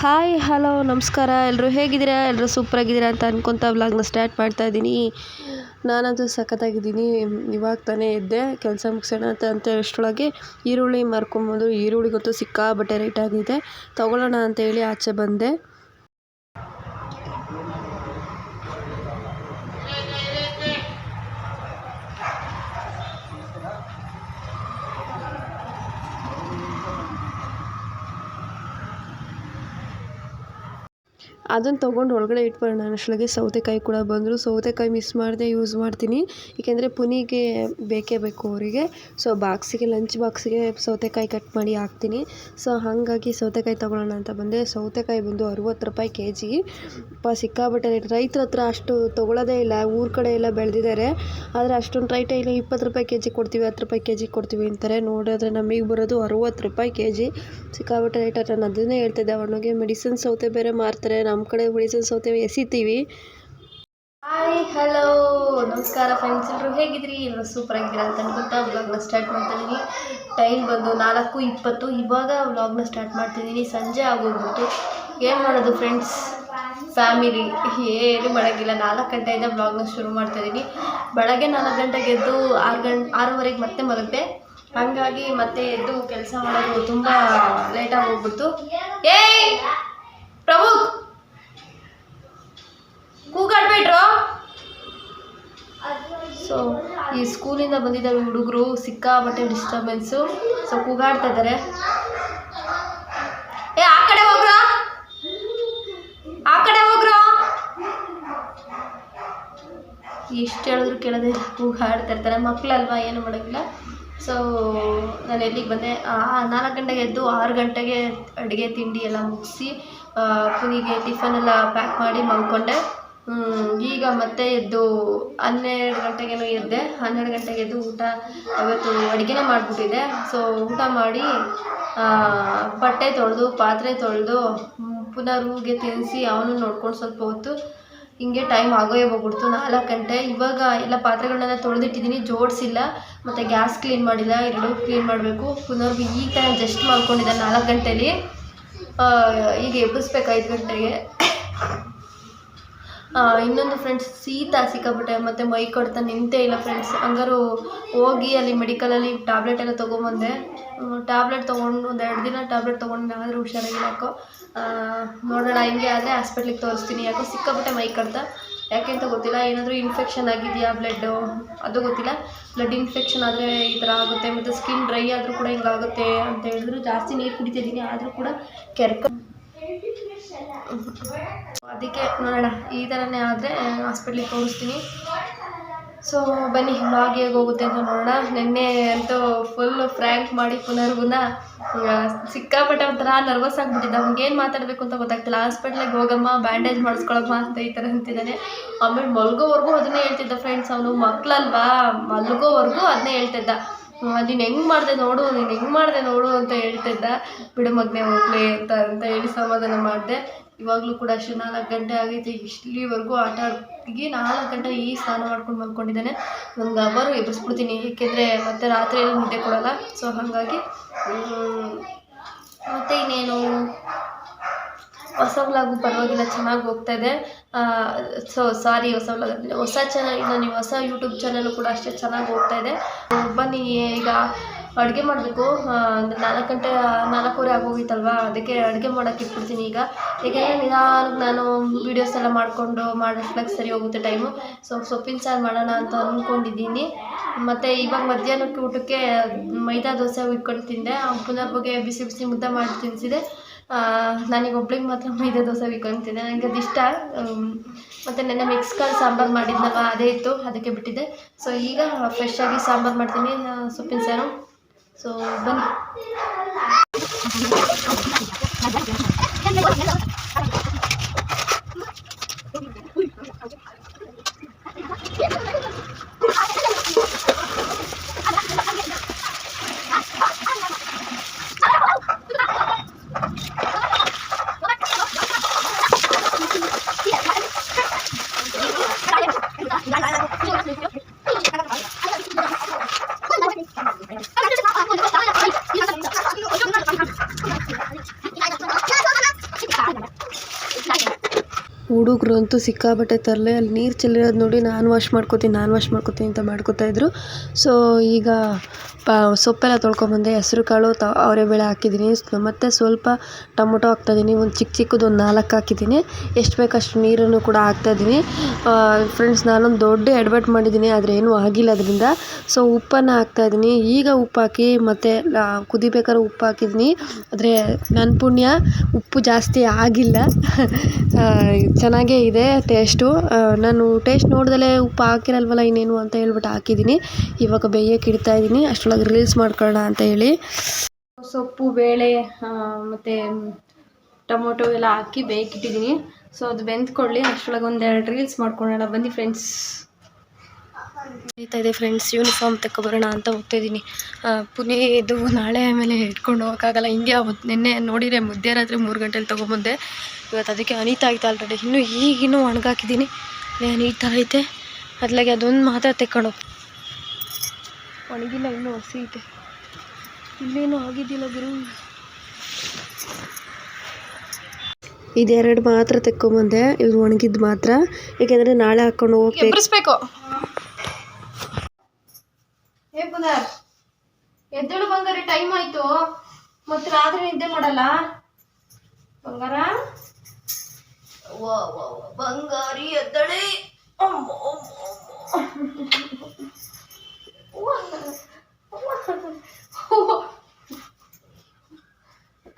Hi, hello, ನಮಸ್ಕಾರ. ಎಲ್ಲರೂ ಹೇಗಿದ್ದೀರಾ? ಎಲ್ಲರೂ ಸೂಪರಾಗಿದ್ದೀರಾ ಅಂತ ಅನ್ಕೊತ ವ್ಲಾಗ್ನ ಸ್ಟಾರ್ಟ್ ಮಾಡ್ತಾ ಇದ್ದೀನಿ. ನಾನಂತೂ ಸಖತ್ತಾಗಿದ್ದೀನಿ. ಇವಾಗ ತಾನೇ ಇದ್ದೆ ಕೆಲಸ ಮುಗಿಸೋಣ ಅಂತ ಅಂತ ಅಷ್ಟರೊಳಗೆ ಈರುಳ್ಳಿ ಮಾರ್ಕೊಂಬಂದು ಈರುಳ್ಳಿಗಂತೂ ಸಿಕ್ಕಾಬಟ್ಟೆ ರೇಟ್ ಆಗಿದೆ. ತೊಗೊಳ್ಳೋಣ ಅಂತೇಳಿ ಆಚೆ ಬಂದೆ. ಅದನ್ನು ತೊಗೊಂಡು ಒಳಗಡೆ ಇಟ್ಬಿಡೋಣ ಅಷ್ಟರೊಳಗೆ ಸೌತೆಕಾಯಿ ಕೂಡ ಬಂದರು. ಸೌತೆಕಾಯಿ ಮಿಸ್ ಮಾಡದೆ ಯೂಸ್ ಮಾಡ್ತೀನಿ. ಏಕೆಂದರೆ ಪುನಿಗೆ ಬೇಕೇ ಬೇಕು ಅವರಿಗೆ. ಸೊ ಬಾಕ್ಸಿಗೆ ಲಂಚ್ ಬಾಕ್ಸಿಗೆ ಸೌತೆಕಾಯಿ ಕಟ್ ಮಾಡಿ ಹಾಕ್ತೀನಿ. ಸೊ ಹಾಗಾಗಿ ಸೌತೆಕಾಯಿ ತೊಗೊಳ್ಳೋಣ ಅಂತ ಬಂದೆ. ಸೌತೆಕಾಯಿ ಬಂದು ಅರುವತ್ತು ರೂಪಾಯಿ ಕೆ ಜಿ ಪ, ಸಿಕ್ಕಾಪಟ್ಟೆ ರೇಟ್ ರೈತರ ಹತ್ರ ಅಷ್ಟು ತೊಗೊಳ್ಳೋದೇ ಇಲ್ಲ. ಊರ ಕಡೆ ಎಲ್ಲ ಬೆಳೆದಿದ್ದಾರೆ ಆದರೆ ಅಷ್ಟೊಂದು ರೈಟೇ ಇಲ್ಲ. ಇಪ್ಪತ್ತು ರೂಪಾಯಿ ಕೆ ಜಿ ಕೊಡ್ತೀವಿ, ಹತ್ತು ರೂಪಾಯಿ ಕೆ ಜಿ ಕೊಡ್ತೀವಿ ಅಂತಾರೆ. ನೋಡಿದ್ರೆ ನಮಗೆ ಬರೋದು ಅರುವತ್ತು ರೂಪಾಯಿ ಕೆ ಜಿ ಸಿಕ್ಕಾಪಟ್ಟೆ ರೇಟ್ ನಾನು ಅದನ್ನೇ ಹೇಳ್ತಿದ್ದೆ. ಅವನಿಗೆ ಮೆಡಿಸಿನ್ ಸೌತೆ ಬೇರೆ ಮಾರ್ತಾರೆ. ನಮ್ಮ ಕಡೆ ಮೆಡಿಸಿನ್ ಸೌತೆ ಎಸಿತೀವಿ. ಹಾಯ್ ಹಲೋ ನಮಸ್ಕಾರ ಫ್ರೆಂಡ್ಸ್ ಎಲ್ಲರೂ ಹೇಗಿದ್ರಿ? ಎಲ್ಲರೂ ಸೂಪರ್ ಆಗಿದ್ದೀರಾ ಅಂತ ಅನ್ಕೊತಾ ವ್ಲಾಗ್ನ ಸ್ಟಾರ್ಟ್ ಮಾಡ್ತಾ ಇದ್ದೀನಿ ಟೈಮ್ ಬಂದು ನಾಲ್ಕು ಇಪ್ಪತ್ತು. ಇವಾಗ ವ್ಲಾಗ್ನ ಸ್ಟಾರ್ಟ್ ಮಾಡ್ತಿದ್ದೀನಿ ಸಂಜೆ ಆಗೋಗ್ಬಿಟ್ಟು ಏನು ಮಾಡೋದು ಫ್ರೆಂಡ್ಸ್ ಫ್ಯಾಮಿಲಿ ಏನು ಮಾಡೋಂಗಿಲ್ಲ ನಾಲ್ಕು ಗಂಟೆಯಿಂದ ವ್ಲಾಗ್ನ ಶುರು ಮಾಡ್ತಾ ಇದ್ದೀನಿ ಬೆಳಗ್ಗೆ ನಾಲ್ಕು ಗಂಟೆಗೆ ಎದ್ದು ಆರು ಗಂಟೆ ಆರೂವರೆಗೆ ಮತ್ತೆ ಮಲಗಿದೆ ಹಾಗಾಗಿ ಮತ್ತೆ ಎದ್ದು ಕೆಲಸ ಮಾಡೋದು ತುಂಬ ಲೇಟಾಗಿ ಹೋಗ್ಬಿಡ್ತು. ಏಯ್, ಪ್ರಭು! ಕೂಗಾಡ್ಬೇಡ್ರು ಸೊ ಈ ಸ್ಕೂಲಿಂದ ಬಂದಿದ್ದಾವೆ ಹುಡುಗರು ಸಿಕ್ಕಾಪಟ್ಟೆ ಡಿಸ್ಟರ್ಬೆನ್ಸು ಸೊ ಕೂಗಾಡ್ತಾ ಇದ್ದಾರೆ ಏ ಆ ಕಡೆ ಹೋಗ್ರ. ಆ ಕಡೆ ಹೋಗ್ರ. ಎಷ್ಟು ಹೇಳಿದ್ರು ಕೇಳೋದೇ ಕೂಗಾಡ್ತಾ ಇರ್ತಾರೆ. ಮಕ್ಕಳಲ್ವಾ ಏನು ಮಾಡೋಕ್ಕಿಲ್ಲ. ಸೊ ನಾನು ಎಲ್ಲಿಗೆ ಬಂದೆ? ನಾಲ್ಕು ಗಂಟೆಗೆ ಎದ್ದು ಆರು ಗಂಟೆಗೆ ಅಡುಗೆ ತಿಂಡಿ ಎಲ್ಲ ಮುಗಿಸಿ ಪುನಿಗೆ ಟಿಫನ್ ಎಲ್ಲ ಪ್ಯಾಕ್ ಮಾಡಿ ಮಲ್ಕೊಂಡೆ. ಈಗ ಮತ್ತೆ ಎದ್ದು ಹನ್ನೆರಡು ಗಂಟೆಗೇನೋ ಎದ್ದೆ. ಹನ್ನೆರಡು ಗಂಟೆಗೆ ಎದ್ದು ಊಟ ಇವತ್ತು ಅಡುಗೆನೇ ಮಾಡಿಬಿಟ್ಟಿದ್ದೆ. ಸೊ ಊಟ ಮಾಡಿ ಬಟ್ಟೆ ತೊಳೆದು, ಪಾತ್ರೆ ತೊಳೆದು ಪುನಃ ರೂಗೆ ತಿನ್ನಿಸಿ ಅವನು ನೋಡ್ಕೊಂಡು ಸ್ವಲ್ಪ ಹೊತ್ತು ಹಿಂಗೆ ಟೈಮ್ ಆಗೋಯೇ ಹೋಗ್ಬಿಡ್ತು. ನಾಲ್ಕು ಗಂಟೆ. ಇವಾಗ ಎಲ್ಲ ಪಾತ್ರೆಗಳನ್ನೆಲ್ಲ ತೊಳೆದಿಟ್ಟಿದ್ದೀನಿ. ಜೋಡಿಸಿಲ್ಲ. ಮತ್ತು ಗ್ಯಾಸ್ ಕ್ಲೀನ್ ಮಾಡಿಲ್ಲ. ಎರಡು ಕ್ಲೀನ್ ಮಾಡಬೇಕು. ಪುನರ್ ಈಗ ತಾನೇ ಜಸ್ಟ್ ಮಾಡ್ಕೊಂಡಿದ್ದೆ ನಾಲ್ಕು ಗಂಟೇಲಿ. ಈಗ ಎಬ್ಬಿಸ್ಬೇಕು ಐದು ಗಂಟೆಗೆ? ಇನ್ನೊಂದು ಫ್ರೆಂಡ್ಸ್ ಸೀತ ಸಿಕ್ಕಾಪಟ್ಟೆ ಮತ್ತು ಮೈ ಕೊಡ್ತಾ ನಿಂತೇ ಇಲ್ಲ ಫ್ರೆಂಡ್ಸ್ ಹಂಗಾರು ಹೋಗಿ ಅಲ್ಲಿ ಮೆಡಿಕಲಲ್ಲಿ ಟ್ಯಾಬ್ಲೆಟ್ ಎಲ್ಲ ತೊಗೊಂಬಂದೆ. ಟ್ಯಾಬ್ಲೆಟ್ ತೊಗೊಂಡು ಒಂದು ಎರಡು ದಿನ ಟ್ಯಾಬ್ಲೆಟ್ ತೊಗೊಂಡು ಆದರೂ ಹುಷಾರಾಗಿಲ್ಲ ಯಾಕೋ. ನೋಡೋಣ, ಹಿಂಗೆ ಆದರೆ ಹಾಸ್ಪಿಟ್ಲಿಗೆ ತೋರಿಸ್ತೀನಿ. ಯಾಕೋ ಸಿಕ್ಕಾಪಟ್ಟೆ ಮೈ ಕಡ್ತಾ. ಯಾಕೆ ಅಂತ ಗೊತ್ತಿಲ್ಲ. ಏನಾದರೂ ಇನ್ಫೆಕ್ಷನ್ ಆಗಿದೆಯಾ ಬ್ಲಡ್ಡು ಅದು ಗೊತ್ತಿಲ್ಲ. ಬ್ಲಡ್ ಇನ್ಫೆಕ್ಷನ್ ಆದರೆ ಈ ಥರ ಆಗುತ್ತೆ. ಮತ್ತು ಸ್ಕಿನ್ ಡ್ರೈ ಆದರೂ ಕೂಡ ಹಿಂಗಾಗುತ್ತೆ ಅಂತ ಹೇಳಿದ್ರು. ಜಾಸ್ತಿ ನೀರು ಕುಡಿತಿದ್ದೀನಿ ಆದರೂ ಕೂಡ ಕೆರ್ಕ ಅದಕ್ಕೆ ನೋಡೋಣ, ಈ ಥರನೇ ಆದರೆ ಹಾಸ್ಪಿಟ್ಲಿಗೆ ತೋರಿಸ್ತೀನಿ. ಸೊ ಬನ್ನಿ ಬ್ಲಾಗ್ ಹೇಗೆ ಹೋಗುತ್ತೆ ಅಂತ ನೋಡೋಣ. ನಿನ್ನೆ ಅಂತೂ ಫುಲ್ಲು ಫ್ರ್ಯಾಂಕ್ ಮಾಡಿ ಪುನರ್ಗುನ ಸಿಕ್ಕಾಪಟ್ಟೆ ಒಂಥರ ನರ್ವಸ್ ಆಗಿಬಿಟ್ಟಿದ್ದೆ. ಅವ್ನಿಗೆ ಏನು ಮಾತಾಡಬೇಕು ಅಂತ ಗೊತ್ತಾಗ್ತಿಲ್ಲ. ಹಾಸ್ಪಿಟ್ಲಿಗೆ ಹೋಗಮ್ಮ ಬ್ಯಾಂಡೇಜ್ ಮಾಡಿಸ್ಕೊಳಮ್ಮ ಅಂತ ಈ ಥರ ಅಂತಿದ್ದಾನೆ. ಆಮೇಲೆ ಮಲ್ಗೋವರೆಗೂ ಅದನ್ನೇ ಹೇಳ್ತಿದ್ದ ಫ್ರೆಂಡ್ಸ್ ಅವನು. ಮಕ್ಕಳಲ್ವಾ ಮಲ್ಗೋವರೆಗೂ ಅದನ್ನೇ ಹೇಳ್ತಿದ್ದ. ನೀನು ಹೆಂಗೆ ಮಾಡಿದೆ ನೋಡು, ನೀನು ಹೆಂಗೆ ಮಾಡಿದೆ ನೋಡು ಅಂತ ಹೇಳ್ತಿದ್ದ. ಬಿಡು ಮಗನೇ, ಹೋಗ್ಲಿ ಅಂತ ಅಂತ ಹೇಳಿ ಸಮಾಧಾನ ಮಾಡಿದೆ. ಇವಾಗಲೂ ಕೂಡ ಅಷ್ಟು ನಾಲ್ಕು ಗಂಟೆ ಆಗೈತೆ. ಇಷ್ಟಲಿವರೆಗೂ ಆಟ ಆಗಿ ನಾಲ್ಕು ಗಂಟೆ ಈ ಸ್ನಾನ ಮಾಡ್ಕೊಂಡು ಬಂದ್ಕೊಂಡಿದ್ದಾನೆ. ಒಂದು ಅವರು ಎಬ್ಬಿಸ್ಬಿಡ್ತೀನಿ. ಏಕೆಂದರೆ ಮತ್ತೆ ರಾತ್ರಿ ಎಲ್ಲ ನಿದ್ದೆ ಕೊಡೋಲ್ಲ. ಸೊ ಹಾಗಾಗಿ ಮತ್ತು ಇನ್ನೇನು? ಹೊಸ ವ್ಲಾಗು ಪರವಾಗಿಲ್ಲ. ಚೆನ್ನಾಗಿ ಹೋಗ್ತಾ ಇದೆ. ಸೊ ಸಾರಿ ಹೊಸ ವ್ಲಾಗ್ ಹೊಸ ಚಾನಲ್ ನೀವು ಹೊಸ ಯೂಟ್ಯೂಬ್ ಚಾನಲ್ಲು ಕೂಡ ಅಷ್ಟೇ ಚೆನ್ನಾಗಿ ಹೋಗ್ತಾ ಇದೆ. ಬನ್ನಿ, ಈಗ ಅಡುಗೆ ಮಾಡಬೇಕು. ನಾಲ್ಕು ಗಂಟೆ, ನಾಲ್ಕೂವರೆ ಆಗೋಗಿತ್ತಲ್ವ? ಅದಕ್ಕೆ ಅಡುಗೆ ಮಾಡೋಕ್ಕೆ ಇಟ್ಬಿಡ್ತೀನಿ ಈಗ. ಏಕೆಂದರೆ ನಿಧಾನಕ್ಕೆ ನಾನು ವೀಡಿಯೋಸ್ ಎಲ್ಲ ಮಾಡಿಕೊಂಡು ಮಾಡಿಸ್ಲಿಕ್ಕೆ ಸರಿ ಹೋಗುತ್ತೆ ಟೈಮು ಸೊ ಸೊಪ್ಪಿನ ಸಾರು ಮಾಡೋಣ ಅಂತ ಅಂದ್ಕೊಂಡಿದ್ದೀನಿ ಮತ್ತು ಇವಾಗ ಮಧ್ಯಾಹ್ನಕ್ಕೆ ಊಟಕ್ಕೆ ಮೈದಾ ದೋಸೆ ಇಟ್ಕೊಂಡು ತಿಂದೆ. ಪುನರ್ ಬಗ್ಗೆ ಬಿಸಿ ಬಿಸಿ ಮುದ್ದೆ ಮಾಡಿ ತಿನ್ನಿಸಿದೆ ನನಗೆ ಒಬ್ಳಿಗೆ ಮಾತ್ರ ಮೈದಾ ದೋಸೆ ತಿಂದೆ. ನನಗೆ ಅದು ಇಷ್ಟ. ಮತ್ತು ನೆನ್ನೆ ಮಿಕ್ಸ್ ಕಾಳು ಸಾಂಬಾರು ಮಾಡಿದ್ನಲ್ಲ ಅದೇ ಇತ್ತು. ಅದಕ್ಕೆ ಬಿಟ್ಟಿದ್ದೆ. ಸೊ ಈಗ ಫ್ರೆಶ್ ಆಗಿ ಸಾಂಬಾರು ಮಾಡ್ತೀನಿ ಸೊಪ್ಪಿನ ಸಾರು. So, bani. Thank. ಅಂತೂ ಸಿಕ್ಕಾಪಟ್ಟೆ ತರಲೆ, ಅಲ್ಲಿ ನೀರು ಚೆಲ್ಲಿರೋದು ನೋಡಿ ನಾನು ವಾಶ್ ಮಾಡ್ಕೋತೀನಿ, ನಾನು ವಾಶ್ ಮಾಡ್ಕೋತೀನಿ ಅಂತ ಮಾಡ್ಕೋತಾ ಇದ್ರು. ಸೊ ಈಗ ಸೊಪ್ಪೆಲ್ಲ ತೊಳ್ಕೊಂಬಂದೆ, ಹೆಸ್ರು ಕಾಳು ತ, ಅವರೆಬೇಳೆ ಹಾಕಿದ್ದೀನಿ. ಮತ್ತು ಸ್ವಲ್ಪ ಟೊಮೊಟೊ ಹಾಕ್ತಾಯಿದ್ದೀನಿ. ಒಂದು ಚಿಕ್ಕ ಚಿಕ್ಕದು ಒಂದು ನಾಲ್ಕು ಹಾಕಿದ್ದೀನಿ. ಎಷ್ಟು ಬೇಕು ಅಷ್ಟು ನೀರನ್ನು ಕೂಡ ಹಾಕ್ತಾಯಿದ್ದೀನಿ. ಫ್ರೆಂಡ್ಸ್, ನಾನೊಂದು ದೊಡ್ಡ ಎಡವಟ್ಟು ಮಾಡಿದ್ದೀನಿ, ಆದರೆ ಏನೂ ಆಗಿಲ್ಲ ಅದರಿಂದ. ಸೊ, ಉಪ್ಪನ್ನು ಹಾಕ್ತಾಯಿದ್ದೀನಿ. ಈಗ ಉಪ್ಪು ಹಾಕಿ, ಮತ್ತು ಕುದಿಬೇಕಾದ್ರೆ ಉಪ್ಪು ಹಾಕಿದ್ದೀನಿ. ಆದರೆ ನನ್ನ ಪುಣ್ಯ ಉಪ್ಪು ಜಾಸ್ತಿ ಆಗಿಲ್ಲ. ಚೆನ್ನಾಗೇ ಇದೆ ಟೇಸ್ಟು. ನಾನು ಟೇಸ್ಟ್ ನೋಡ್ದಲೇ ಉಪ್ಪು ಹಾಕಿರಲ್ವಲ್ಲ ಇನ್ನೇನು ಅಂತ ಹೇಳ್ಬಿಟ್ಟು ಹಾಕಿದ್ದೀನಿ. ಇವಾಗ ಬೇಯಕ್ಕೆ ಇಡ್ತಾ ಇದ್ದೀನಿ ರೀಲ್ಸ್ ಮಾಡ್ಕೊಳ್ಳೋಣ ಅಂತ ಹೇಳಿ. ಸೊಪ್ಪು ಬೇಳೆ ಮತ್ತು ಟೊಮೊಟೊ ಎಲ್ಲ ಹಾಕಿ ಬೇಕಿಟ್ಟಿದ್ದೀನಿ ಸೊ ಅದು ಬೆಂದ್ಕೊಳ್ಳಿ. ಅಷ್ಟರೊಳಗೆ ಒಂದೆರಡು ರೀಲ್ಸ್ ಮಾಡ್ಕೊಳ್ಳೋಣ. ಬನ್ನಿ ಫ್ರೆಂಡ್ಸ್ ನಡೀತಾ ಇದೆ ಫ್ರೆಂಡ್ಸ್ ಯೂನಿಫಾರ್ಮ್ ತಗೊಬರೋಣ ಅಂತ ಹೋಗ್ತಾಯಿದ್ದೀನಿ ಪುನಿ ಇದು ನಾಳೆ ಆಮೇಲೆ ಇಟ್ಕೊಂಡು ಹೋಗೋಕ್ಕಾಗಲ್ಲ. ಹಿಂಗೆ ನಿನ್ನೆ ನೋಡಿದರೆ ರಾತ್ರಿ ಮೂರು ಗಂಟೆಲಿ ತೊಗೊಂಬಂದೆ. ಇವತ್ತು ಅದಕ್ಕೆ ಅನಿತಾ ಆಯ್ತು ಆಲ್ರೆಡಿ ಇನ್ನೂ ಈಗಿನ್ನೂ ಒಣಗಾಕಿದ್ದೀನಿ. ಅನಿತಾ ಐತೆ. ಅದ್ಲಾಗೆ ಅದೊಂದು ಮಾತ್ರ ತೆಕ್ಕೊಂಡು ಒಣಗಿಲ್ಲ ಇನ್ನೂ ಹಸಿ ಇದೆ. ಇಲ್ಲೇನೂ ಆಗಿದ್ದಿಲ್ಲ ಗುರು. ಇದೆರಡು ಮಾತ್ರ ತೆಕ್ಕೊಂಬಂದೆ ಇವ್ರು ಒಣಗಿದ್ದು ಮಾತ್ರ. ಯಾಕೆಂದ್ರೆ ನಾಳೆ ಹಾಕೊಂಡು ಹೋಗ್ಬೇಕು. ಎಬ್ಬರಿಸ್ಬೇಕು ಏ ಪುನರ್ ಎದ್ದೇಳು ಬಂಗಾರಿ ಟೈಮ್ ಆಯ್ತು. ಮತ್ತೆ ರಾತ್ರಿ ನಿದ್ದೆ ಮಾಡಲ್ಲ? ಬಂಗಾರ? ವಾ ವಾ ವಾ, ಬಂಗಾರಿ ಎದ್ದಳಿ.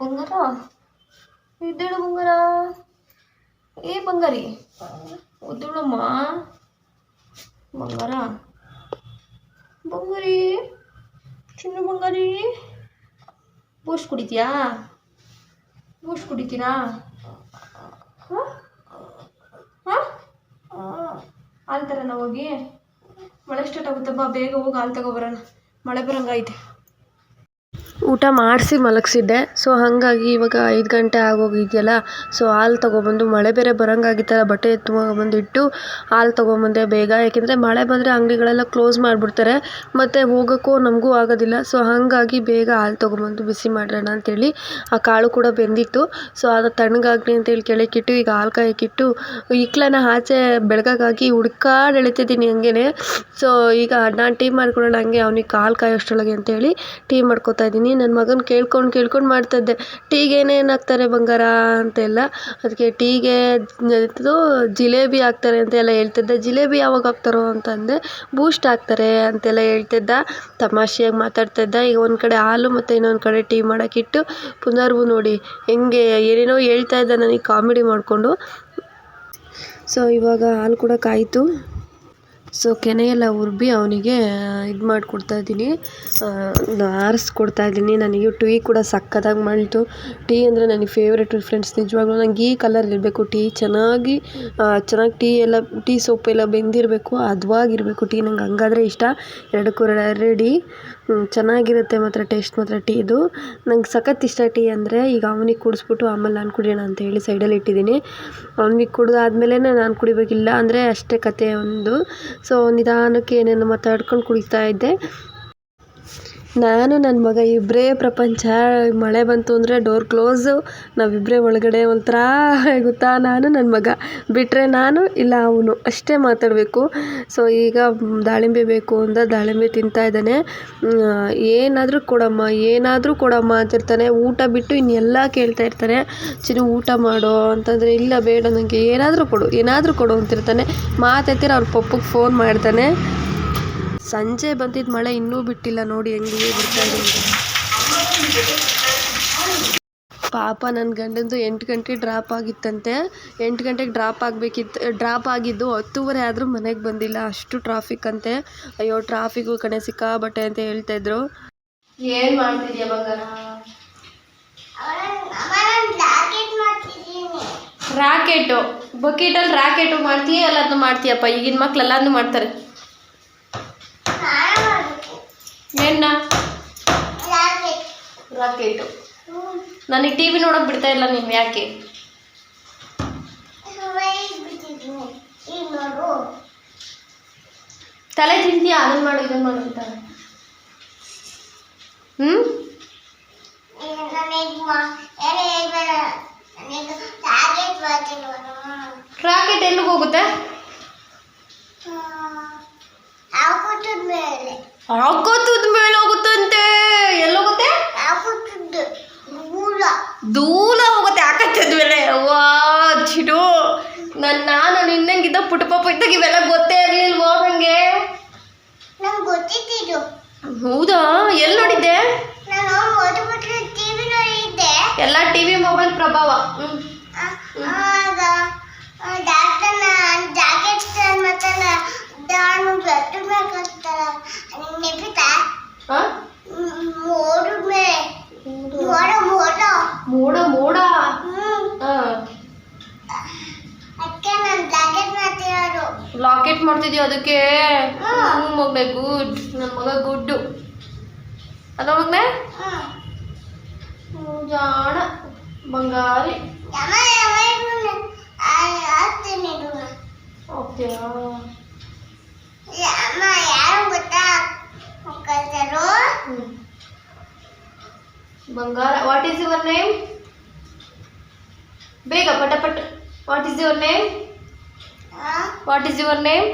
ಬಂಗಾರ? ಇದ್ದೇಳು ಬಂಗಾರ? ಏ ಬಂಗಾರಿ? ಒದ್ದೇಳಮ್ಮ ಬಂಗಾರ? ಬಂಗಾರಿ? ಚಿನ್ನ ಬಂಗಾರಿ? ಬೂಸ್ಟ್ ಕುಡಿತೀಯಾ? ಬೂಸ್ಟ್ ಕುಡಿತೀರಾ? ಹಾಂ? ಹಾಂ? ಹಾಲು ನಾವು ಹೋಗಿ? ಮಳೆ ಸ್ಟಾರ್ಟ್ ಆಗುತ್ತೆ. ಬಾ ಬೇಗ ಹೋಗಿ ಹಾಲು ತಗೊಬರೋಣ ಮಳೆ ಬರಂಗೈತೆ ಊಟ ಮಾಡಿಸಿ ಮಲಗಿಸಿದ್ದೆ. ಸೊ ಹಾಗಾಗಿ ಇವಾಗ ಐದು ಗಂಟೆ ಆಗೋಗಿದೆಯಲ್ಲ? ಸೊ ಹಾಲು ತೊಗೊಬಂದು ಮಳೆ ಬೇರೆ ಬರೋಂಗಾಗಿತ್ತಲ್ಲ, ಬಟ್ಟೆ ಎತ್ಕೊಂಬಂದಿಟ್ಟು ಹಾಲು ತೊಗೊಂಬಂದೆ ಬೇಗ. ಏಕೆಂದರೆ ಮಳೆ ಬಂದರೆ ಅಂಗಡಿಗಳೆಲ್ಲ ಕ್ಲೋಸ್ ಮಾಡಿಬಿಡ್ತಾರೆ. ಮತ್ತು ಹೋಗೋಕ್ಕೂ ನಮಗೂ ಆಗೋದಿಲ್ಲ. ಸೊ ಹಾಗಾಗಿ ಬೇಗ ಹಾಲು ತೊಗೊಂಬಂದು ಬಿಸಿ ಮಾಡೋಣ ಅಂಥೇಳಿ ಆ ಕಾಳು ಕೂಡ ಬೆಂದಿತ್ತು. ಸೊ ಅದು ತಣ್ಣಗಾಗಲಿ ಅಂತೇಳಿ ಕೆಳಕ್ಕಿಟ್ಟು ಈಗ ಹಾಲು ಕಾಯಕ್ಕಿಟ್ಟು, ಇಕ್ಲನ ಆಚೆ ಬೆಳಗಾಗಿ ಹುಡ್ಕಾಡಿ ಎಳಿತಿದ್ದೀನಿ ಹಂಗೇ ಸೊ ಈಗ ನಾನು ಟೀ ಮಾಡ್ಕೊಳ್ಳೋಣ ಹಂಗೆ, ಅವ್ನಿಗೆ ಹಾಲು ಕಾಯೋಷ್ಟರೊಳಗೆ ಅಂತೇಳಿ ಟೀ ಮಾಡ್ಕೊತಾ ಇದ್ದೀನಿ. ನನ್ನ ಮಗನ ಕೇಳ್ಕೊಂಡು ಕೇಳ್ಕೊಂಡು ಮಾಡ್ತಿದ್ದೆ ಟೀಗೆ ಏನೇನು ಹಾಕ್ತಾರೆ ಬಂಗಾರ ಅಂತೆಲ್ಲ. ಅದಕ್ಕೆ ಟೀಗೆ ಜಿಲೇಬಿ ಹಾಕ್ತಾರೆ ಅಂತೆಲ್ಲ ಹೇಳ್ತಿದ್ದೆ. ಜಿಲೇಬಿ ಯಾವಾಗ ಹಾಕ್ತಾರೋ ಅಂತಂದೆ, ಬೂಸ್ಟ್ ಹಾಕ್ತಾರೆ ಅಂತೆಲ್ಲ ಹೇಳ್ತಿದ್ದ. ತಮಾಷೆಯಾಗಿ ಮಾತಾಡ್ತಿದ್ದ. ಈಗ ಒಂದು ಕಡೆ ಹಾಲು ಮತ್ತು ಇನ್ನೊಂದು ಕಡೆ ಟೀ ಮಾಡೋಕ್ಕಿಟ್ಟು ಪುನರ್ವು ನೋಡಿ ಹೆಂಗೆ ಏನೇನೋ ಹೇಳ್ತಾ ಇದ್ದ ನನಗೆ ಕಾಮಿಡಿ ಮಾಡಿಕೊಂಡು. ಸೊ ಇವಾಗ ಹಾಲು ಕೂಡ ಕಾಯಿತು. ಸೊ ಕೆನೆಯೆಲ್ಲ ಉರ್ಬಿ ಅವನಿಗೆ ಇದು ಮಾಡಿಕೊಡ್ತಾ ಇದ್ದೀನಿ. ಆರಿಸ್ಕೊಡ್ತಾ ಇದ್ದೀನಿ. ನನಗೆ ಟೀ ಕೂಡ ಸಕ್ಕತ್ತಾಗಿ ಮಾಡಿತು. ಟೀ ಅಂದರೆ ನನಗೆ ಫೇವ್ರೆಟ್ ಫ್ರೆಂಡ್ಸ್ ನಿಜವಾಗ್ಲೂ ನಂಗೆ ಈ ಕಲರ್ ಇರಬೇಕು. ಟೀ ಚೆನ್ನಾಗಿ ಚೆನ್ನಾಗಿ ಟೀ ಎಲ್ಲ, ಟೀ ಸೊಪ್ಪೆಲ್ಲ ಬೆಂದಿರಬೇಕು, ಅದುವಾಗಿರಬೇಕು. ಟೀ ನಂಗೆ ಹಂಗಾದ್ರೆ ಇಷ್ಟ. ಎರಡಕ್ಕೂ ರೆಡಿ. ಚೆನ್ನಾಗಿರುತ್ತೆ ಮಾತ್ರ ಟೇಸ್ಟ್ ಮಾತ್ರ ಟೀದು ನಂಗೆ ಸಖತ್ ಇಷ್ಟ ಟೀ ಅಂದರೆ ಈಗ ಅವನಿಗೆ ಕುಡಿಸ್ಬಿಟ್ಟು ಆಮೇಲೆ ನಾನು ಕುಡಿಯೋಣ ಅಂತ ಹೇಳಿ ಸೈಡಲ್ಲಿ ಇಟ್ಟಿದ್ದೀನಿ. ಅವ್ನಿಗೆ ಕುಡ್ದಾದ್ಮೇಲೆ ನಾನು ಕುಡಿಬೇಕಿಲ್ಲ ಅಂದರೆ ಅಷ್ಟೇ ಕತೆ ಒಂದು. ಸೊ ನಿಧಾನಕ್ಕೆ ಏನೇನು ಮಾತಾಡ್ಕೊಂಡು ಕುಡಿತಾ ಇದ್ದೆ. ನಾನು ನನ್ನ ಮಗ ಇಬ್ಬರೇ ಪ್ರಪಂಚ. ಮಳೆ ಬಂತು ಅಂದರೆ ಡೋರ್ ಕ್ಲೋಸು ನಾವಿಬ್ಬರೇ ಒಳಗಡೆ ಒಂಥರ ಗೊತ್ತಾ ನಾನು ನನ್ನ ಮಗ. ಬಿಟ್ಟರೆ ನಾನು ಇಲ್ಲ ಅವನು. ಅಷ್ಟೇ ಮಾತಾಡಬೇಕು. ಸೊ ಈಗ ದಾಳಿಂಬೆ ಬೇಕು ಅಂದ ದಾಳಿಂಬೆ ತಿಂತಾ ಇದ್ದಾನೆ. ಏನಾದರೂ ಕೊಡಮ್ಮ ಏನಾದರೂ ಕೊಡಮ್ಮ ಅಂತಿರ್ತಾನೆ. ಊಟ ಬಿಟ್ಟು ಇನ್ನೆಲ್ಲ ಕೇಳ್ತಾ ಇರ್ತಾನೆ. ಚಿನ್ನು, ಊಟ ಮಾಡೋ ಅಂತಂದರೆ ಇಲ್ಲ, ಬೇಡ ನನಗೆ ಏನಾದರೂ ಕೊಡು ಏನಾದರೂ ಕೊಡು ಅಂತಿರ್ತಾನೆ. ಮಾತಾಡ್ತೀರ ಅವ್ರ ಪಪ್ಪಗೆ ಫೋನ್ ಮಾಡ್ತಾನೆ. ಸಂಜೆ ಬಂದಿದ್ದ ಮಳೆ ಇನ್ನೂ ಬಿಟ್ಟಿಲ್ಲ ನೋಡಿ ಹೆಂಗೆ ಬಿಡ್ತಾ ಇದೆ ಪಾಪ ನನ್ನ ಗಂಡಂದು ಎಂಟು ಗಂಟೆ ಡ್ರಾಪ್ ಆಗಿತ್ತಂತೆ. ಎಂಟು ಗಂಟೆಗೆ ಡ್ರಾಪ್ ಆಗಬೇಕಿತ್ತು ಡ್ರಾಪ್ ಆಗಿದ್ದು ಹತ್ತುವರೆ ಆದರೂ ಮನೆಗೆ ಬಂದಿಲ್ಲ. ಅಷ್ಟು ಟ್ರಾಫಿಕ್ ಅಂತೆ. ಅಯ್ಯೋ ಟ್ರಾಫಿಕ್ಕು ಕಣೆ ಸಿಕ್ಕಾಬಟ್ಟೆ ಅಂತ ಹೇಳ್ತಾಯಿದ್ರು ಏನು ಮಾಡ್ತಿದ್ಯಾ ಬಂಗಾರ? ರಾಕೆಟು ಬಕೆಟಲ್ಲಿ ರಾಕೆಟು ಮಾಡ್ತೀಯ ಎಲ್ಲದನ್ನು ಮಾಡ್ತೀಯಪ್ಪ? ಈಗಿನ ಮಕ್ಳು ಎಲ್ಲಾನು ಮಾಡ್ತಾರೆ. ಏನ ರಾಕೆಟು. ನನಗೆ ಟಿ ವಿ ನೋಡೋಕೆ ಬಿಡ್ತಾ ಇಲ್ಲ ನೀವು ಯಾಕೆ? ತಲೆ ತಿಂತೀಯ? ಅದನ್ನ ಮಾಡು ಇದನ್ನು ಮಾಡು ಅಂತ. ಹ್ಞೂ ರಾಕೆಟ್ ಎಲ್ಲಿಗೆ ಹೋಗುತ್ತೆ? ಆಗುತ್ತದ ಮೇಲೆ. ಹಾಕೋತದ ಮೇಲೆ ಹೋಗುತ್ತಂತೆ. ಎಲ್ಲೋಗುತ್ತೆ ಆಗುತ್ತದ ದೂರ. ದೂರ ಹೋಗುತ್ತೆ ಆಕಾಶದ ಮೇಲೆ. ವಾ ಚಿಡು ನನ್ನ ನಾನು ನಿನ್ನಂಗಿದ್ದ ಪುಟ್ಟ ಪಾಪ ಇದ್ದಾಗ ಇವೆಲ್ಲ ಗೊತ್ತೇ ಇರ್ಲಿಲ್ವೋ ನಂಗೆ? ನಂಗೆ ಗೊತ್ತಿದ್ದು ಹೌದಾ? ಎಲ್ಲಿ ನೋಡಿದ್ದೆ? ನಾನು ಟಿವಿ ನೋಡಿದ್ದೆ. ಎಲ್ಲ ಟಿವಿ ಮೊಬೈಲ್ ಪ್ರಭಾವ. ಹ್ಮ್ ಆ- ಆಗ ಡಾಕ್ಟರ್ನ ಜಾಕೆಟ್ ಮತ್ತೆ ನಾನು ಬೆಟ್ಟ ಮೇಲೆ ಕಟ್ತಾರ ನೆಪಿತ ಹಾ? ಮೋಡ ಮೇಲೆ ಮೋಡ ಮೋಡ ಮೋಡ ಮೋಡ ಹ್ಮ್ ಹಾ ಅದಕ್ಕೆ ನಾನು ಜಾಕೆಟ್ ಮಾಡ್ತಿರೋದು ಲಾಕೆಟ್ ಮಾಡ್ತಿದ್ಯಾ ಅದಕ್ಕೆ ಹಾ. ಹ್ಞೂ ಮಗನೆ ಗುಡ್ ನನ್ನ ಮಗ ಗುಡ್ಡು ಅಲ್ಲ ಮಗನೆ ಹ್ಮ್ ಹ್ಮ್, ಜಾಣ ಬಂಗಾರಿ ಯಮ ಯಮ ಇವ್ನು ಆಗ್ತೀನಿ ಇವ್ನು. ಓಕೆಯಾ ಯಮ್ಮ ಯಾರು ಗೊತ್ತಾ ಹ್ಮ್. ಬಂಗಾರ ವಾಟ್ ಈಸ್ ಯುವರ್ ನೇಮ್ ಬೇಗ ಪಟಪಟ್. What is your name what is your name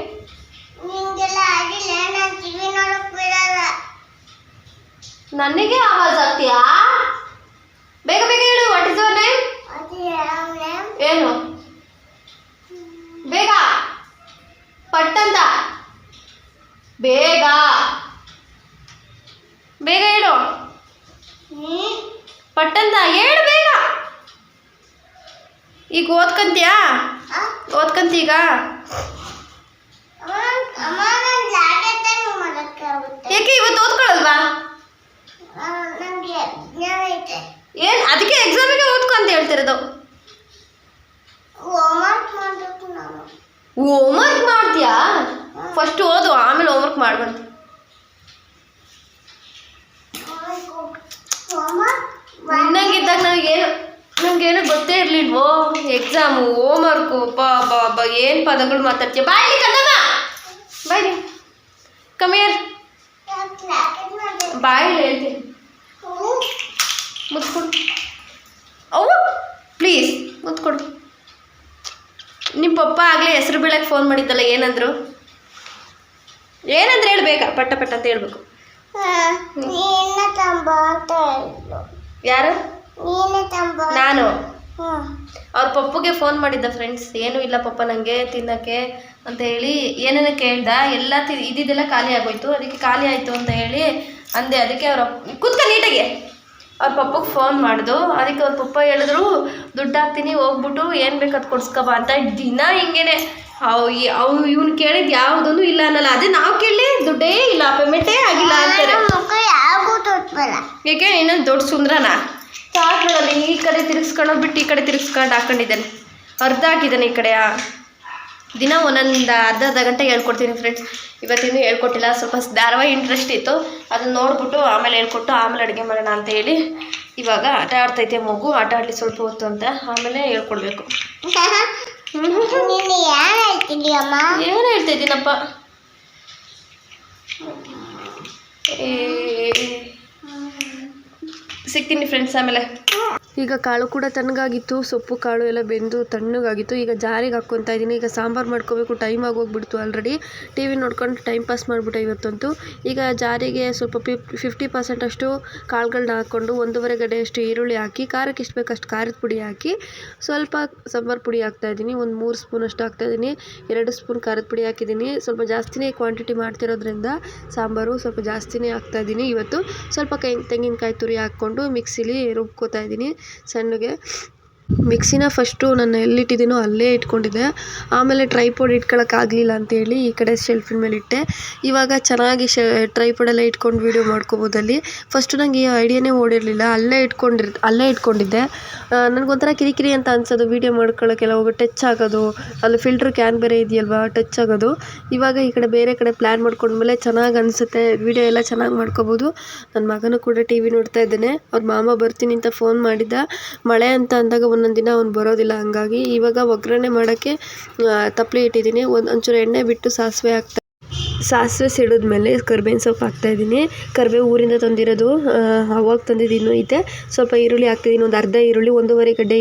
ನಿಂಗೆಲ್ಲ ಆಗಿಲ್ಲ ನಾನು ಟಿವಿ ನೋಡಕ್ ಬಿಡಲ್ಲ. ನನಗೆ ಆವಾಜ್ ಆಗ್ತೀಯಾ? ಬೇಗ ಬೇಗ ಹೇಳು ವಾಟ್ ಇಸ್ ಯುವರ್ ನೇಮ್ ಏನು? ಬೇಗ. ಪಟ್ಟಂತ ಬೇಗ. ಬೇಗ ಹೇಳು. ಪಟ್ಟಂತ ಹೇಳು ಬೇಗ. ಈಗ ಓದ್ಕಂತೀಯಾ? ಓದ್ಕಂತೀಗ? ಏಕೆ ಇವತ್ತು ಐತೆ. ಏನು ಅದಕ್ಕೆ ಎಕ್ಸಾಮಿಗೆ ಓದ್ಕೊ ಅಂತ ಹೇಳ್ತಿರೋದು? ಹೋಮ್ವರ್ಕ್ ಮಾಡ್ತೀಯಾ? ಫಸ್ಟ್ ಓದು ಆಮೇಲೆ ಹೋಮ್ವರ್ಕ್ ಮಾಡ್ಬಂತ ಹೋಮ್ವರ್ಕ್ ನಿನ್ನಂಗಿದ್ದಾಗ ನನಗೇನು ನನಗೇನು ಗೊತ್ತೇ ಇರಲಿಲ್ವೋ? ಎಕ್ಸಾಮು ಹೋಮ್ವರ್ಕು ಬಾ ಬಾ ಬಾ, ಏನು ಪದಗಳು ಮಾತಾಡ್ತೀಯ? ಬಾಯಿ ಕನ್ನಡ ಬಾಯಿ ಕಮಿಯರ್ ಬಾಯಿ ಹೇಳ್ತೀನಿ. ಮುತ್ಕೊಡು ಅವು ಪ್ಲೀಸ್ ಮುತ್ಕೊಡು ನಿಮ್ಮ ಪಪ್ಪ ಆಗಲೇ ಹೆಸರು ಬೀಳಕ್ಕೆ ಫೋನ್ ಮಾಡಿದ್ದಲ್ಲ, ಏನಂದ್ರು? ಏನಂದ್ರೆ ಹೇಳ್ಬೇಕಾ? ಪಟ್ಟ ಪಟ್ಟ ಅಂತ ಹೇಳ್ಬೇಕು. ಯಾರು? ನಾನು ಅವ್ರ ಪಪ್ಪಗೆ ಫೋನ್ ಮಾಡಿದ್ದ ಫ್ರೆಂಡ್ಸ್ ಏನೂ ಇಲ್ಲ ಪಪ್ಪ ನನಗೆ ತಿನ್ನೋಕ್ಕೆ ಅಂತ ಹೇಳಿ ಏನೇನೋ ಕೇಳ್ದ. ಎಲ್ಲ ತಿ ಇದ್ದಿದ್ದೆಲ್ಲ ಖಾಲಿ ಆಗೋಯ್ತು. ಅದಕ್ಕೆ ಖಾಲಿ ಆಯಿತು ಅಂತ ಹೇಳಿ ಅಂದೆ. ಅದಕ್ಕೆ ಅವ್ರ ಕೂತ್ಕ ನೀಟಾಗಿ. ಅವ್ರ ಪಪ್ಪಗೆ ಫೋನ್ ಮಾಡ್ದು. ಅದಕ್ಕೆ ಅವ್ರ ಪಪ್ಪ ಹೇಳಿದ್ರು ದುಡ್ಡು ಹಾಕ್ತೀನಿ ಹೋಗ್ಬಿಟ್ಟು ಏನು ಬೇಕು ಅದು ಕೊಡ್ಸ್ಕೊಬ ಅಂತ. ದಿನ ಹಿಂಗೇನೆ. ಅವು ಅವು ಇವ್ನು ಕೇಳಿದ್ದು ಇಲ್ಲ ಅನ್ನಲ್ಲ. ಅದೇ ನಾವು ಕೇಳಿ ದುಡ್ಡೇ ಇಲ್ಲ ಪೇಮೆಂಟೇ ಆಗಿಲ್ಲ ಅಂತಾರೆ. ಏಕೆ ಇನ್ನೊಂದು ದೊಡ್ಡ ಸುಂದ್ರನ? ಚಾಟ್ಗಳಲ್ಲಿ ಈ ಕಡೆ ತಿರ್ಗಿಸ್ಕೊಂಡು ಬಿಟ್ಟು ಈ ಕಡೆ ತಿರ್ಗಿಸ್ಕೊಂಡು ಹಾಕೊಂಡಿದ್ದಾನೆ. ಅರ್ಧ ಹಾಕಿದ್ದಾನೆ ಈ ಕಡೆ ದಿನ ಒಂದೊಂದು ಅರ್ಧ ಅರ್ಧ ಗಂಟೆ ಹೇಳ್ಕೊಡ್ತೀನಿ ಫ್ರೆಂಡ್ಸ್ ಇವತ್ತಿನ್ನೂ ಹೇಳ್ಕೊಟ್ಟಿಲ್ಲ ಸ್ವಲ್ಪ ಧಾರಾವಾಹಿ ಇಂಟ್ರೆಸ್ಟ್ ಇತ್ತು. ಅದನ್ನ ನೋಡ್ಬಿಟ್ಟು ಆಮೇಲೆ ಹೇಳ್ಕೊಟ್ಟು ಆಮೇಲೆ ಅಡುಗೆ ಮಾಡೋಣ ಅಂತ ಹೇಳಿ ಇವಾಗ ಆಟ ಆಡ್ತೈತೆ ಮಗು ಆಟ ಆಡಲಿ ಸ್ವಲ್ಪ ಹೊತ್ತು ಅಂತ ಆಮೇಲೆ ಹೇಳ್ಕೊಡ್ಬೇಕು. ಏನು ಹೇಳ್ತಾ ಇದ್ದೀನಪ್ಪ ಏ ಸಿಗ್ತೀನಿ ಫ್ರೆಂಡ್ಸ್ ಆಮೇಲೆ. ಈಗ ಕಾಳು ಕೂಡ ತಣ್ಣಗಾಗಿತ್ತು, ಸೊಪ್ಪು, ಕಾಳು ಎಲ್ಲ ಬೆಂದು ತಣ್ಣಗಾಗಿತ್ತು. ಈಗ ಜಾರಿಗೆ ಹಾಕ್ಕೊತಾ ಇದ್ದೀನಿ. ಈಗ ಸಾಂಬಾರು ಮಾಡ್ಕೋಬೇಕು. ಟೈಮ್ ಆಗೋಗ್ಬಿಡ್ತು ಆಲ್ರೆಡಿ ಟಿ ವಿ ನೋಡ್ಕೊಂಡು ಟೈಮ್ ಪಾಸ್ ಮಾಡಿಬಿಟ್ಟೆ ಇವತ್ತಂತೂ ಈಗ ಜಾರಿಗೆ ಸ್ವಲ್ಪ ಫಿಫ್ಟಿ ಪರ್ಸೆಂಟ್ ಅಷ್ಟು ಕಾಳುಗಳನ್ನ ಹಾಕ್ಕೊಂಡು ಒಂದೂವರೆ ಗಡೆಯಷ್ಟು ಈರುಳ್ಳಿ ಹಾಕಿ, ಖಾರಕ್ಕೆ ಎಷ್ಟು ಬೇಕಷ್ಟು ಖಾರದ ಪುಡಿ ಹಾಕಿ, ಸ್ವಲ್ಪ ಸಾಂಬಾರು ಪುಡಿ ಹಾಕ್ತಾ ಇದ್ದೀನಿ. ಒಂದು ಮೂರು ಸ್ಪೂನ್ ಅಷ್ಟು ಹಾಕ್ತಾಯಿದ್ದೀನಿ ಎರಡು ಸ್ಪೂನ್ ಖಾರದ ಪುಡಿ ಹಾಕಿದ್ದೀನಿ. ಸ್ವಲ್ಪ ಜಾಸ್ತಿನೇ ಕ್ವಾಂಟಿಟಿ ಮಾಡ್ತಿರೋದ್ರಿಂದ ಸಾಂಬಾರು ಸ್ವಲ್ಪ ಜಾಸ್ತಿನೇ ಹಾಕ್ತಾಯಿದ್ದೀನಿ ಇವತ್ತು ಸ್ವಲ್ಪ ಕೈ ತೆಂಗಿನಕಾಯಿ ತುರಿ ಹಾಕ್ಕೊಂಡು ಮಿಕ್ಸಿಲಿ ರುಬ್ಕೋತಾ ಇದ್ದೀನಿ. ಸಣ್ಣಗೆ ಮಿಕ್ಸಿನ ಫಸ್ಟು ನಾನು ಎಲ್ಲಿಟ್ಟಿದ್ದೀನೋ ಅಲ್ಲೇ ಇಟ್ಕೊಂಡಿದ್ದೆ. ಆಮೇಲೆ ಟ್ರೈಪೋಡ್ ಇಟ್ಕೊಳಕ್ಕಾಗಲಿಲ್ಲ ಅಂತೇಳಿ ಈ ಕಡೆ ಶೆಲ್ಫಿನ ಮೇಲೆ ಇಟ್ಟೆ. ಇವಾಗ ಚೆನ್ನಾಗಿ ಶೆ ಟ್ರೈಪೋಡೆಲ್ಲ ಇಟ್ಕೊಂಡು ವೀಡಿಯೋ ಮಾಡ್ಕೋಬೋದಲ್ಲಿ. ಫಸ್ಟು ನನಗೆ ಈ ಐಡಿಯಾನೇ ಓಡಿರಲಿಲ್ಲ. ಅಲ್ಲೇ ಇಟ್ಕೊಂಡಿರ್, ಅಲ್ಲೇ ಇಟ್ಕೊಂಡಿದ್ದೆ. ನನಗೊಂಥರ ಕಿರಿಕಿರಿ ಅಂತ ಅನ್ಸೋದು. ವೀಡಿಯೋ ಮಾಡ್ಕೊಳ್ಳೋಕ್ಕೆಲ್ಲ ಹೋಗಿ ಟಚ್ ಆಗೋದು. ಅಲ್ಲಿ ಫಿಲ್ಟ್ರ್ ಕ್ಯಾನ್ ಬೇರೆ ಇದೆಯಲ್ವಾ ಟಚ್ ಆಗೋದು. ಇವಾಗ ಈ ಕಡೆ ಬೇರೆ ಕಡೆ ಪ್ಲ್ಯಾನ್ ಮಾಡ್ಕೊಂಡ್ಮೇಲೆ ಚೆನ್ನಾಗಿ ಅನಿಸುತ್ತೆ. ವೀಡಿಯೋ ಎಲ್ಲ ಚೆನ್ನಾಗಿ ಮಾಡ್ಕೋಬೋದು. ನನ್ನ ಮಗನೂ ಕೂಡ ಟಿ ವಿ ನೋಡ್ತಾ ಇದ್ದಾನೆ. ಅವ್ರ ಮಾಮ ಬರ್ತೀನಿ ಅಂತ ಫೋನ್ ಮಾಡಿದ್ದ. ಮಳೆ ಅಂತ ಅಂದಾಗ ಒಂದೊಂದು ದಿನ ಅವ್ನು ಬರೋದಿಲ್ಲ. ಹಂಗಾಗಿ ಇವಾಗ ಒಗ್ಗರಣೆ ಮಾಡೋಕ್ಕೆ ತಪ್ಪಲೆ ಇಟ್ಟಿದ್ದೀನಿ. ಒಂದು, ಒಂಚೂರು ಎಣ್ಣೆ ಬಿಟ್ಟು ಸಾಸಿವೆ ಹಾಕ್ತಾ ಸಾಸಿವೆ ಸಿಡಿದ್ಮೇಲೆ ಕರ್ಬೇವಿನ ಸೊಪ್ಪು ಹಾಕ್ತಾಯಿದ್ದೀನಿ ಕರಿಬೇವು ಊರಿಂದ ತಂದಿರೋದು ಅವಾಗ ತಂದಿದ್ದು ಐತೆ. ಸ್ವಲ್ಪ ಈರುಳ್ಳಿ ಹಾಕ್ತಿದ್ದೀನಿ, ಒಂದು ಅರ್ಧ ಈರುಳ್ಳಿ, ಒಂದೂವರೆ ಗಡ್ಡೆ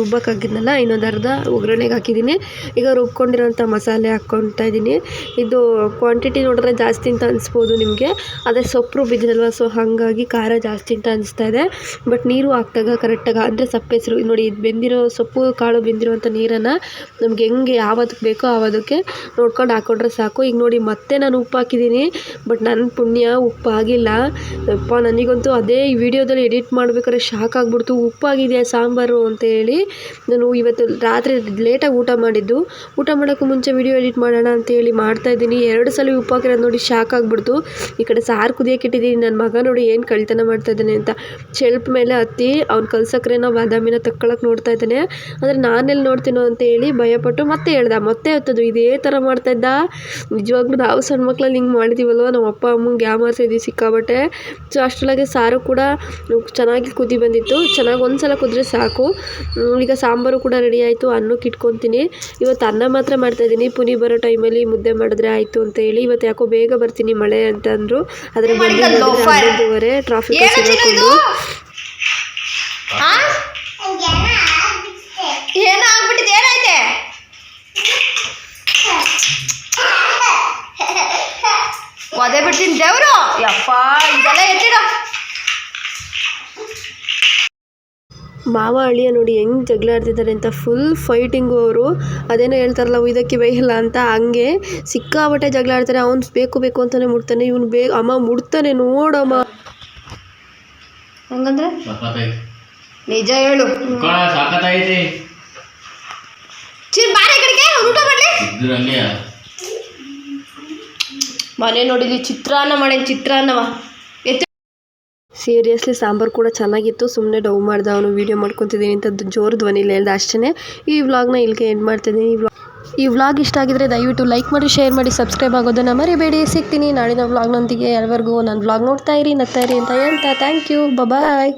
ರುಬ್ಬಕ್ಕೆ ಇನ್ನೊಂದು ಅರ್ಧ ಒಗ್ಗರಣೆಗೆ ಹಾಕಿದ್ದೀನಿ. ಈಗ ರುಬ್ಕೊಂಡಿರೋಂಥ ಮಸಾಲೆ ಹಾಕ್ಕೊತಾ ಇದ್ದೀನಿ. ಇದು ಕ್ವಾಂಟಿಟಿ ನೋಡಿದ್ರೆ ಜಾಸ್ತಿ ಅಂತ ಅನಿಸ್ಬೋದು ನಿಮಗೆ. ಅದೇ ಸೊಪ್ಪು ರುಬ್ಬಿದ್ದೀನಲ್ವ ಸೊ ಹಾಗಾಗಿ ಖಾರ ಜಾಸ್ತಿ ಅಂತ ಅನಿಸ್ತಾ ಇದೆ. ಬಟ್ ನೀರು ಹಾಕ್ದಾಗ ಕರೆಕ್ಟಾಗಿ ಅಂದರೆ ಸಪ್ಪೆಸರು ನೋಡಿ, ಇದು ಬೆಂದಿರೋ ಸೊಪ್ಪು, ಕಾಳು ಬೆಂದಿರುವಂಥ ನೀರನ್ನು ನಮ್ಗೆ ಹೆಂಗೆ ಯಾವತ್ತಕ್ಕೆ ಬೇಕೋ ಆವದಕ್ಕೆ ನೋಡ್ಕೊಂಡು ಹಾಕ್ಕೊಂಡ್ರೆ ಸಾಕು. ಈಗ ನೋಡಿ, ಮತ್ತೆ ನಾನು ಉಪ್ಪು ಹಾಕಿದ್ದೀನಿ ಬಟ್ ನನ್ನ ಪುಣ್ಯ ಉಪ್ಪು ಆಗಿಲ್ಲ. ಅಪ್ಪ, ನನಗಂತೂ ಅದೇ ಈ ವಿಡಿಯೋದಲ್ಲಿ ಎಡಿಟ್ ಮಾಡ್ಬೇಕಾದ್ರೆ ಶಾಕ್ ಆಗಿಬಿಡ್ತು. ಉಪ್ಪಾಗಿದೆ ಸಾಂಬಾರು ಅಂತ ಹೇಳಿ ನಾನು ಇವತ್ತು ರಾತ್ರಿ ಲೇಟಾಗಿ ಊಟ ಮಾಡಿದ್ದು. ಊಟ ಮಾಡೋಕ್ಕೂ ಮುಂಚೆ ವಿಡಿಯೋ ಎಡಿಟ್ ಮಾಡೋಣ ಅಂತ ಹೇಳಿ ಮಾಡ್ತಾ ಇದ್ದೀನಿ. ಎರಡು ಸಲ ಉಪ್ಪು ಹಾಕಿರೋದು ನೋಡಿ ಶಾಕ್ ಆಗಿಬಿಡ್ತು. ಈ ಕಡೆ ಸಾರು ಕುದಿಯೋಕೆ ಇಟ್ಟಿದ್ದೀನಿ. ನನ್ನ ಮಗ ನೋಡಿ ಏನು ಕಳ್ತನ ಮಾಡ್ತಾ ಇದ್ದಾನೆ ಅಂತ. ಶೆಲ್ಪ್ ಮೇಲೆ ಹತ್ತಿ ಅವ್ನು ಕಲ್ಸಕ್ರೆನ ಬಾದಾಮಿನ ತಕ್ಕೊಳಕ್ಕೆ ನೋಡ್ತಾ ಇದ್ದಾನೆ. ಆದರೆ ನಾನೆಲ್ಲಿ ನೋಡ್ತೀನೋ ಅಂತ ಹೇಳಿ ಭಯಪಟ್ಟು ಮತ್ತೆ ಹೇಳ್ದೆ. ಮತ್ತೆ ಹತ್ತದು. ಇದೇ ಥರ ಮಾಡ್ತಾ ಇದ್ದ. ನಿಜವಾಗ್ಲೂ ನಾವು ಸಣ್ಣ ಮಕ್ಳಲ್ಲಿ ಹಿಂಗೆ ಮಾಡಿದ್ದೀವಲ್ವ ನಮ್ಮ ಅಪ್ಪ ಅಮ್ಮಂಗೆ ಯಾಮಾರ್ಸಿದ್ವಿ ಸಿಕ್ಕಾಬಟ್ಟೆ ಸೊ ಅಷ್ಟರೊಳಗೆ ಸಾರು ಕೂಡ ಚೆನ್ನಾಗಿ ಕುದಿ ಬಂದಿತ್ತು. ಚೆನ್ನಾಗಿ ಒಂದು ಸಲ ಕುದ್ರೆ ಸಾಕು. ಈಗ ಸಾಂಬಾರು ಕೂಡ ರೆಡಿ ಆಯಿತು. ಅನ್ನಕ್ಕೆ ಇಟ್ಕೊತೀನಿ. ಇವತ್ತು ಅನ್ನ ಮಾತ್ರ ಮಾಡ್ತಾಯಿದ್ದೀನಿ ಪುನಿ ಬರೋ ಟೈಮಲ್ಲಿ ಮುದ್ದೆ ಮಾಡಿದ್ರೆ ಆಯಿತು ಅಂತ ಹೇಳಿ. ಇವತ್ತು ಯಾಕೋ ಬೇಗ ಬರ್ತೀನಿ ಮಳೆ ಅಂತ ಅಂದರು. ಆದರೆ ಹನ್ನೊಂದುವರೆ ಟ್ರಾಫಿಕ್ ಸಿಗಾಕೊಂಡು ಹಂಗೇನ ಆಗ್ಬಿಡ್ತೆ. ಏನೋ ಆಗ್ಬಿಟ್ಟಿದೆ ಏನಾಯ್ತೆ ಒದೆ ಬಿಡ್ತೀನಿ ದೇವರು. ಯಪ್ಪ ಇದೆಲ್ಲ ಎತ್ತಿಡ. ಮಾವ ಅಳಿಯ ನೋಡಿ ಹೆಂಗ್ ಜಗಳ ಆಡ್ತಿದ್ದಾರೆ ಅಂತ ಫುಲ್ ಫೈಟಿಂಗು ಅವರು. ಅದೇನೋ ಹೇಳ್ತಾರಲ್ಲ ಇದಕ್ಕೆ ಬೈಯಲ್ಲ ಅಂತ. ಹಂಗೆ ಸಿಕ್ಕಾಬಟ್ಟೆ ಜಗಳ ಆಡ್ತಾರೆ ಅವ್ನು ಬೇಕು ಬೇಕು ಅಂತಾನೆ ಮುಡ್ತಾನೆ ಇವನು ಬೇ ಅಮ್ಮ ಮುಡ್ತಾನೆ ನೋಡಮ್ಮ. ಹಂಗಂದ್ರೆ? ನಿಜ ಹೇಳು. ಸಾಕತ್ತೈತಿ ಸಖತ್ತೈತಿ ಚಿರ್ ಬಾರೆ ಕಡೆಗೆ ಅವ್ನು ಊಟ ಮಾಡ್ಲಿ. ಮನೆ ನೋಡಿದ್ವಿ. ಚಿತ್ರಾನ್ನ ಮಾಡೇನಿ ಚಿತ್ರಾನ್ನವ ಸೀರಿಯಸ್ಲಿ ಸಾಂಬಾರು ಕೂಡ ಚೆನ್ನಾಗಿತ್ತು. ಸುಮ್ಮನೆ ಡವ್ ಮಾಡ್ದೆ ಅವನು ವೀಡಿಯೋ ಮಾಡ್ಕೊತಿದ್ದೀನಿ ಅಂತ ಜೋರು ಧ್ವನಿಲಿ ಹೇಳ್ದೆ ಅಷ್ಟೇ ಈ ವ್ಲಾಗ್ನ ಇಲ್ಲಿಗೆ ಎಂಡ್ ಮಾಡ್ತಿದ್ದೀನಿ ಈ ವ್ಲಾಗ್ ಈ ವ್ಲಾಗ್ ಇಷ್ಟ ಆಗಿದ್ರೆ ದಯವಿಟ್ಟು ಲೈಕ್ ಮಾಡಿ ಶೇರ್ ಮಾಡಿ ಸಬ್ಸ್ಕ್ರೈಬ್ ಆಗೋದನ್ನು ಮರಿಬೇಡಿ. ಸಿಗ್ತೀನಿ ನಾಳಿನ ವ್ಲಾಗ್ನೊಂದಿಗೆ ಎಲ್ಲವರೆಗೂ ನನ್ನ ವ್ಲಾಗ್ ನೋಡ್ತಾ ಇರಿ ನತ್ತಾ ಇರಿ ಅಂತ ಹೇಳ್ತಾ ಥ್ಯಾಂಕ್ ಯು ಬಾಯ್